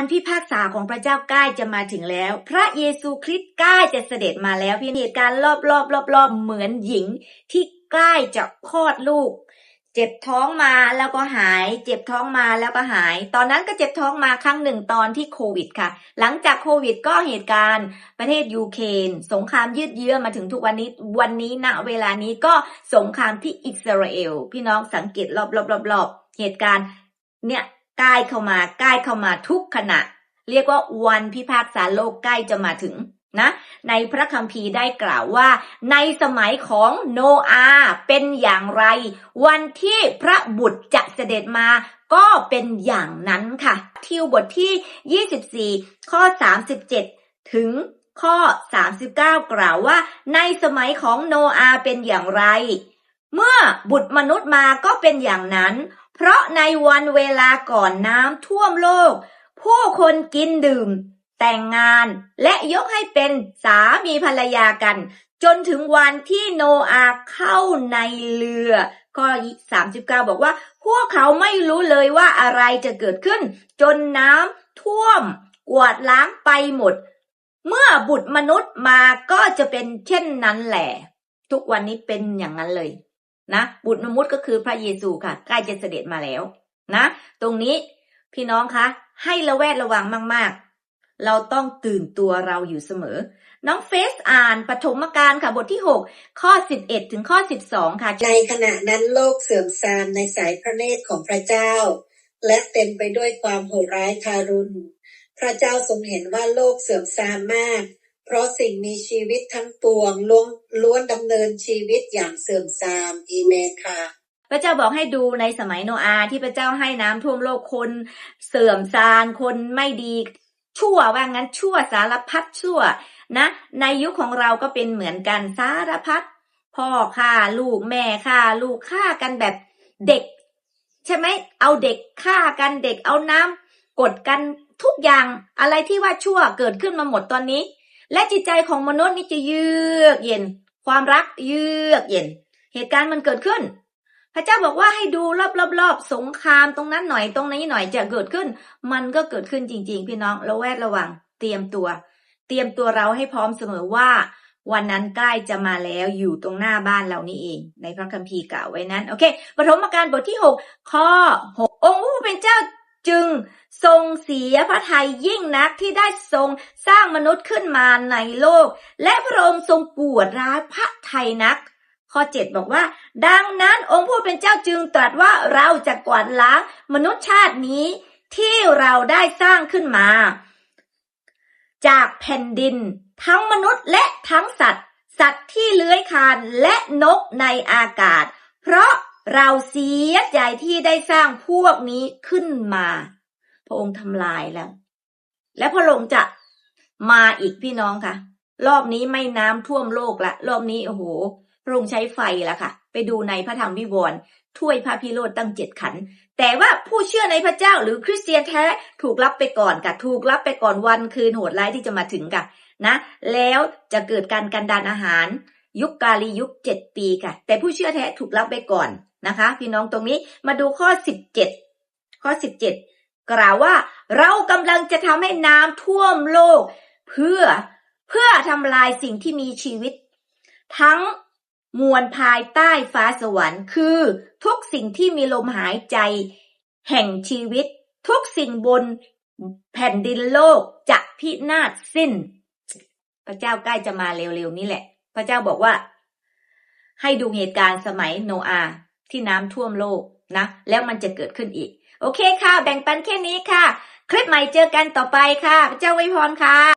การพิพากษาของพระเจ้าใกล้จะมาถึงแล้ว พระเยซูคริสต์ใกล้จะเสด็จมาแล้วพี่เหตุการณ์รอบรอบรอบรอบๆเหมือนหญิงที่ใกล้จะคลอดลูก เจ็บท้องมาแล้วก็หาย เจ็บท้องมาแล้วก็หาย ตอนนั้นก็เจ็บท้องมาครั้งหนึ่งตอนที่โควิดค่ะ หลังจากโควิดก็เหตุการณ์ประเทศยูเครนสงครามยืดเยื้อมาถึงทุกวันนี้วันนี้ณเวลานี้ก็สงครามที่อิสราเอล พี่น้องสังเกตรอบรอบรอบรอบเหตุการณ์เนี่ย ใกล้เข้ามาใกล้เข้ามาทุกขณะ เรียกว่าวันพิพากษาโลกใกล้จะมาถึงนะในพระคัมภีร์ได้กล่าวว่า ในสมัยของโนอาเป็นอย่างไร วันที่พระบุตรจะเสด็จมาก็เป็นอย่างนั้นค่ะ ทิวบทที่ 24 ข้อ 37 ถึงข้อ 39 กล่าวว่า ในสมัยของโนอาเป็นอย่างไร เมื่อบุตรมนุษย์มาก็เป็นอย่างนั้น เพราะในวันเวลาก่อนน้ำท่วมโลก ผู้คนกินดื่ม แต่งงาน และยกให้เป็นสามีภรรยากัน จนถึงวันที่โนอาเข้าในเรือข้อ39 บอกว่า พวกเขาไม่รู้เลยว่าอะไรจะเกิดขึ้น จนน้ำท่วมกวาดล้างไปหมด เมื่อบุตรมนุษย์มาก็จะเป็นเช่นนั้นแหละ ทุกวันนี้เป็นอย่างนั้นเลย นะบุตรมนุษย์ก็คือพระเยซูค่ะใกล้จะเสด็จมาแล้วนะตรงนี้พี่น้องคะให้ระแวดระวังมาก ๆ เราต้องตื่นตัวเราอยู่เสมอ น้องเฟสอ่านปฐมกาลค่ะบทที่ 6 ข้อ 11 ถึงข้อ 12 ค่ะ ในขณะนั้นโลกเสื่อมทรามในสายพระเนตรของพระเจ้า และเต็มไปด้วยความโหดร้ายทารุณ พระเจ้าทรงเห็นว่าโลกเสื่อมทรามมาก เพราะสิ่งมีชีวิตทั้งปวงล้วนล้วนดำเนินชีวิตอย่างเสื่อมทรามอีเมนค่ะพระเจ้าบอกให้ดูในสมัยโนอาที่พระเจ้าให้น้ำท่วมโลกคนเสื่อมทรานคนไม่ดี ชั่วว่างั้นชั่วสารพัดชั่วนะ ในยุคของเราก็เป็นเหมือนกันสารพัดพ่อฆ่าลูกแม่ฆ่าลูกฆ่ากันแบบเด็ก ใช่ไหมเอาเด็กฆ่ากันเด็กเอาน้ำกดกันทุกอย่างอะไรที่ว่าชั่วเกิดขึ้นมาหมดตอนนี้ และจิตใจของมนุษย์นี่จะเยือกเย็น ความรักเยือกเย็น เหตุการณ์มันเกิดขึ้น พระเจ้าบอกว่าให้ดูรอบๆสงครามตรงนั้นหน่อยตรงนี้หน่อยจะเกิดขึ้น มันก็เกิดขึ้นจริง ๆ พี่น้องระแวดระวัง เตรียมตัว เตรียมตัวเราให้พร้อมเสมอว่า วันนั้นใกล้จะมาแล้วอยู่ตรงหน้าบ้านเรานี่เอง ในพระคัมภีร์กล่าวไว้นั้นโอเคปฐมกาลบทที่ 6 ข้อ 6 องค์ผู้เป็นเจ้าจึง ทรงเสียพระทัยยิ่งนักที่ได้ทรงสร้างมนุษย์ขึ้นมาในโลก และพระองค์ทรงปวดร้ายพระทัยนัก ข้อ 7 บอกว่า ดังนั้นองค์ผู้เป็นเจ้าจึงตรัสว่าเราจะกวาดล้างมนุษย์ชาตินี้ที่เราได้สร้างขึ้นมา จากแผ่นดิน ทั้งมนุษย์และทั้งสัตว์ สัตว์ที่เลื้อยคลานและนกในอากาศ เพราะเราเสียใจที่ได้สร้างพวกนี้ขึ้นมา ระองค์ทำลายแล้ว และพระองค์จะมาอีกพี่น้องค่ะ รอบนี้ไม่น้ำท่วมโลกละรอบนี้โอ้โหพระองค์ใช้ไฟละค่ะ ไปดูในพระธรรมวิวรณ์ถ้วยพระพิโรธตั้งเจ็ดขัน แต่ว่าผู้เชื่อในพระเจ้าหรือคริสเตียนแท้ถูกรับไปก่อนค่ะ ถูกรับไปก่อนวันคืนโหดร้ายที่จะมาถึงค่ะนะ แล้วจะเกิดการกันดานอาหาร ยุคกาลียุคเจ็ดปีค่ะ แต่ผู้เชื่อแท้ถูกรับไปก่อนนะคะ พี่น้องตรงนี้มาดูข้อสิบเจ็ดข้อสิบเจ็ด กล่าวว่า เรากำลังจะทำให้น้ำท่วมโลก เพื่อเพื่อทำลายสิ่งที่มีชีวิต ทั้งมวลภายใต้ฟ้าสวรรค์ คือทุกสิ่งที่มีลมหายใจ แห่งชีวิต ทุกสิ่งบนแผ่นดินโลกจะพินาศสิ้น พระเจ้าใกล้จะมาเร็วๆนี้แหละ พระเจ้าบอกว่า ให้ดูเหตุการณ์สมัยโนอาที่น้ำท่วมโลกนะ แล้วมันจะเกิดขึ้นอีก โอเคค่ะ แบ่งปันแค่นี้ค่ะ คลิปใหม่เจอกันต่อไปค่ะ พระเจ้าไวพรค่ะ